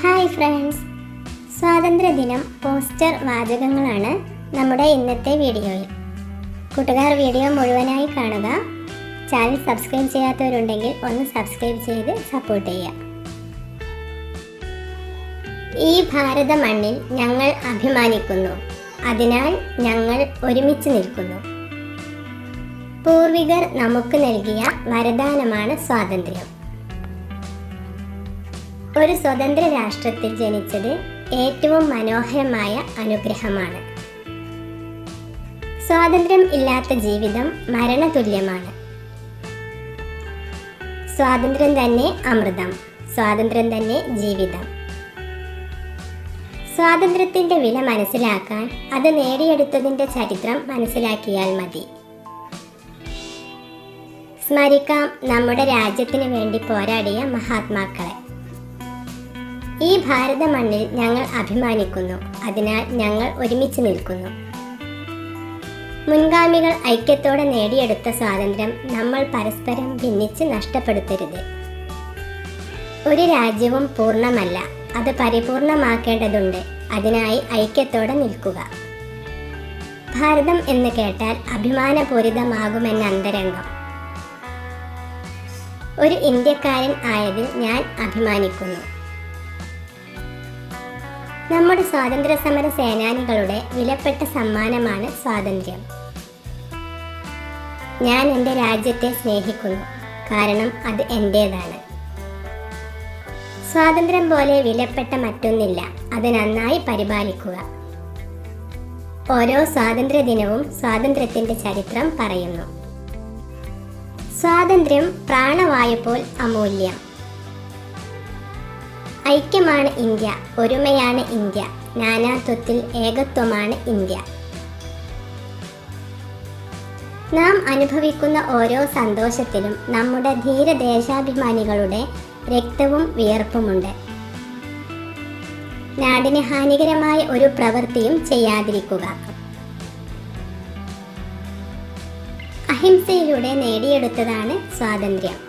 Hi friends. സ്വാതന്ത്ര്യദിനം poster വാചകങ്ങളാണ് നമ്മുടെ ഇന്നത്തെ വീഡിയോയിൽ. കൂട്ടുകാർ വീഡിയോ മുഴുവനായി കാണുക. ചാനൽ സബ്സ്ക്രൈബ് ചെയ്യാത്തവരുണ്ടെങ്കിൽ ഒന്ന് സബ്സ്ക്രൈബ് ചെയ്ത് സപ്പോർട്ട് ചെയ്യുക. ഈ ഭാരത മണ്ണിൽ ഞങ്ങൾ അഭിമാനിക്കുന്നു. അതിനാൽ ഞങ്ങൾ ഒരുമിച്ച് നിൽക്കുന്നു. പൂർവികർ നമുക്ക് നൽകിയ വരദാനമാണ് സ്വാതന്ത്ര്യം. ഒരു സ്വതന്ത്ര രാഷ്ട്രത്തിൽ ജനിച്ചത് ഏറ്റവും മനോഹരമായ അനുഗ്രഹമാണ്. സ്വാതന്ത്ര്യം ഇല്ലാത്ത ജീവിതം മരണതുല്യമാണ്. സ്വാതന്ത്ര്യം തന്നെ അമൃതം സ്വാതന്ത്ര്യം തന്നെ ജീവിതം. സ്വാതന്ത്ര്യത്തിന്റെ വില മനസ്സിലാക്കാൻ അത് നേടിയെടുത്തതിന്റെ ചരിത്രം മനസ്സിലാക്കിയാൽ മതി. സ്മരിക്കാം നമ്മുടെ രാജ്യത്തിന് വേണ്ടി പോരാടിയ മഹാത്മാക്കളെ. ഈ ഭാരത മണ്ണിൽ ഞങ്ങൾ അഭിമാനിക്കുന്നു. അതിനാൽ ഞങ്ങൾ ഒരുമിച്ച് നിൽക്കുന്നു. മുൻഗാമികൾ ഐക്യത്തോടെ നേടിയെടുത്ത സ്വാതന്ത്ര്യം നമ്മൾ പരസ്പരം ഭിന്നിച്ച് നഷ്ടപ്പെടുത്തരുത്. ഒരു രാജ്യവും പൂർണമല്ല. അത് പരിപൂർണമാക്കേണ്ടതുണ്ട്. അതിനായി ഐക്യത്തോടെ നിൽക്കുക. ഭാരതം എന്ന് കേട്ടാൽ അഭിമാനപൂരിതമാകുമെന്ന അന്തരംഗം. ഒരു ഇന്ത്യക്കാരൻ ആയതിൽ ഞാൻ അഭിമാനിക്കുന്നു. നമ്മുടെ സ്വാതന്ത്ര്യ സമര സേനാനികളുടെ വിലപ്പെട്ട സമ്മാനമാണ് സ്വാതന്ത്ര്യം. ഞാൻ എന്റെ രാജ്യത്തെ സ്നേഹിക്കുന്നു. കാരണം അത് എന്റേതാണ്. സ്വാതന്ത്ര്യം പോലെ വിലപ്പെട്ട മറ്റൊന്നില്ല. അത് നന്നായി പരിപാലിക്കുക. ഓരോ സ്വാതന്ത്ര്യ ദിനവും സ്വാതന്ത്ര്യത്തിന്റെ ചരിത്രം പറയുന്നു. സ്വാതന്ത്ര്യം പ്രാണവായു പോൽ അമൂല്യം. ഐക്യമാണ് ഇന്ത്യ ഒരുമയാണ് ഇന്ത്യ നാനാത്വത്തിൽ ഏകത്വമാണ് ഇന്ത്യ. നാം അനുഭവിക്കുന്ന ഓരോ സന്തോഷത്തിലും നമ്മുടെ ധീരദേശാഭിമാനികളുടെ രക്തവും വിയർപ്പുമുണ്ട്. നാടിന് ഹാനികരമായ ഒരു പ്രവൃത്തിയും ചെയ്യാതിരിക്കുക. അഹിംസയിലൂടെ നേടിയെടുത്തതാണ് സ്വാതന്ത്ര്യം.